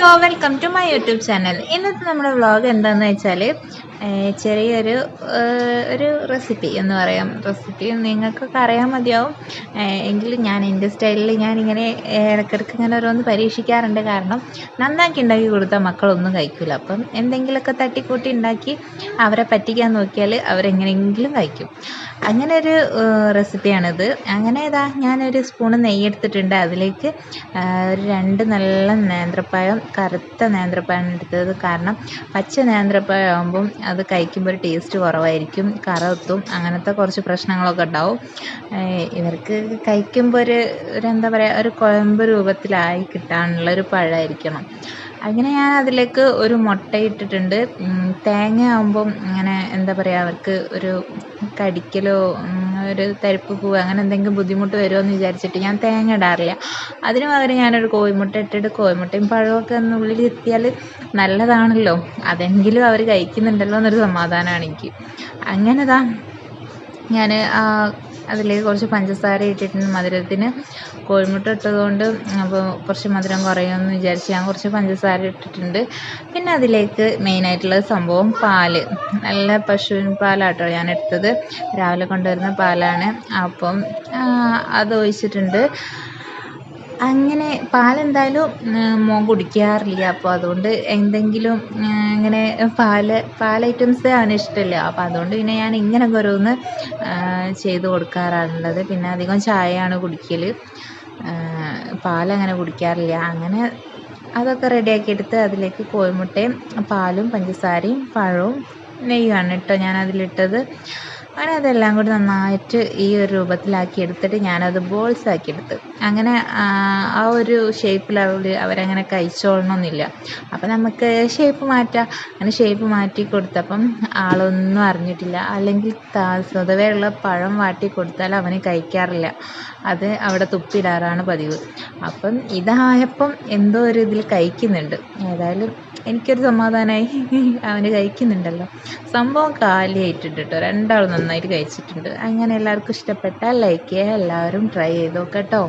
Hello welcome to my YouTube channel ഇന്നത്തെ നമ്മുടെ vlog എന്താണെന്ന് വെച്ചാൽ ചെറിയൊരു ഒരു റെസിപ്പി എന്ന് പറയാം. റെസിപ്പി നിങ്ങൾക്കൊക്കെ അറിയാൻ മതിയാവും. എങ്കിലും ഞാൻ എന്റെ സ്റ്റൈലിൽ ഞാനിങ്ങനെ ഇടയ്ക്കിടയ്ക്ക് ഇങ്ങനെ ഓരോന്ന് പരീക്ഷിക്കാറുണ്ട്. കാരണം നന്നാക്കി ഉണ്ടാക്കി കൊടുത്താൽ മക്കളൊന്നും കഴിക്കില്ല അപ്പം എന്തെങ്കിലുമൊക്കെ തട്ടിക്കൂട്ടി ഉണ്ടാക്കി അവരെ പറ്റിക്കാൻ നോക്കിയാൽ അവരെങ്ങനെയെങ്കിലും കഴിക്കും. അങ്ങനെ ഒരു റെസിപ്പിയാണിത് അങ്ങനെ ഇതാ ഞാനൊരു സ്പൂണ് നെയ്യ് എടുത്തിട്ടുണ്ട്. അതിലേക്ക് ഒരു രണ്ട് നല്ല നേന്ത്രപ്പഴം കറുത്ത നേന്ത്രപ്പഴം എടുത്തത് കാരണം പച്ച നേന്ത്രപ്പഴം ആകുമ്പം അത് കഴിക്കുമ്പോൾ ഒരു ടേസ്റ്റ് കുറവായിരിക്കും. കറുത്തും അങ്ങനത്തെ കുറച്ച് പ്രശ്നങ്ങളൊക്കെ ഉണ്ടാവും. ഇവർക്ക് കഴിക്കുമ്പോൾ ഒരു ഒരു എന്താ പറയുക ഒരു കുഴമ്പ് രൂപത്തിലായി കിട്ടാനുള്ള ഒരു പഴമായിരിക്കണം. അങ്ങനെ ഞാൻ അതിലേക്ക് ഒരു മുട്ട ഇട്ടിട്ടുണ്ട്. തേങ്ങ ആകുമ്പം ഇങ്ങനെ എന്താ പറയുക അവർക്ക് ഒരു കടിക്കലോ ഒരു തരിപ്പ് പോവുക അങ്ങനെ എന്തെങ്കിലും ബുദ്ധിമുട്ട് വരുമോ എന്ന് വിചാരിച്ചിട്ട് ഞാൻ തേങ്ങ ഇടാറില്ല. അതിന് പകരം ഞാനൊരു കോഴിമുട്ട ഇട്ടിട്ട് കോഴിമുട്ടയും പഴമൊക്കെ ഒന്ന് ഉള്ളിൽ എത്തിയാൽ നല്ലതാണല്ലോ. അതെങ്കിലും അവർ കഴിക്കുന്നുണ്ടല്ലോ എന്നൊരു സമാധാനമാണ് എനിക്ക്. അങ്ങനെ ദാ ഞാൻ അതിലേക്ക് കുറച്ച് പഞ്ചസാര ഇട്ടിട്ടുണ്ട് മധുരത്തിന്. കോഴിമുട്ട ഇട്ടതുകൊണ്ട് അപ്പോൾ കുറച്ച് മധുരം കുറയുമെന്ന് വിചാരിച്ച് ഞാൻ കുറച്ച് പഞ്ചസാര ഇട്ടിട്ടുണ്ട്. പിന്നെ അതിലേക്ക് മെയിനായിട്ടുള്ള സംഭവം പാൽ. നല്ല പശുവിൻ പാലാട്ടോ ഞാൻ എടുത്തത്. രാവിലെ കൊണ്ടുവരുന്ന പാലാണ്. അപ്പം അത് ഒഴിച്ചിട്ടുണ്ട്. അങ്ങനെ പാലെന്തായാലും മോൻ കുടിക്കാറില്ല. അപ്പോൾ അതുകൊണ്ട് എന്തെങ്കിലും ഇങ്ങനെ പാൽ പാൽ ഐറ്റംസ് അവന് ഇഷ്ടമില്ല അപ്പോൾ അതുകൊണ്ട് പിന്നെ ഞാൻ ഇങ്ങനെ ഓരോന്ന് ചെയ്ത് കൊടുക്കാറാണുള്ളത് പിന്നെ അധികം ചായയാണ് കുടിക്കൽ പാലങ്ങനെ കുടിക്കാറില്ല. അങ്ങനെ അതൊക്കെ റെഡിയാക്കിയെടുത്ത് അതിലേക്ക് കോഴിമുട്ടയും പാലും പഞ്ചസാരയും പഴവും നെയ്യുമാണ് കേട്ടോ ഞാൻ അതിലിട്ടത് അങ്ങനെ അതെല്ലാം കൂടി നന്നായിട്ട് ഈ ഒരു രൂപത്തിലാക്കി എടുത്തിട്ട് ഞാനത് ബോൾസ് ആക്കി എടുത്ത്. അങ്ങനെ ആ, ഒരു ഷേപ്പിൽ അവർ അവരങ്ങനെ കഴിച്ചോളണമെന്നില്ല അപ്പം നമുക്ക് ഷേപ്പ് മാറ്റാം. അങ്ങനെ ഷേപ്പ് മാറ്റി കൊടുത്തപ്പം ആളൊന്നും അറിഞ്ഞിട്ടില്ല. അല്ലെങ്കിൽ സ്വതവേ ഉള്ള പഴം വാട്ടി കൊടുത്താൽ അവന് കഴിക്കാറില്ല. അത് അവിടെ തുപ്പിടാറാണ് പതിവ്. അപ്പം ഇതായപ്പം എന്തോ ഒരു ഇതിൽ കഴിക്കുന്നുണ്ട്. ഏതായാലും എനിക്കൊരു സമാധാനമായി അവന് കഴിക്കുന്നുണ്ടല്ലോ. സംഭവം കാലിയായിട്ടുണ്ട് കേട്ടോ രണ്ടാളും നന്നായിട്ട് കഴിച്ചിട്ടുണ്ട്. അങ്ങനെ എല്ലാവർക്കും ഇഷ്ടപ്പെട്ടാൽ ലൈക്ക് ചെയ്യുക. എല്ലാവരും ട്രൈ ചെയ്ത് നോക്കാം കേട്ടോ.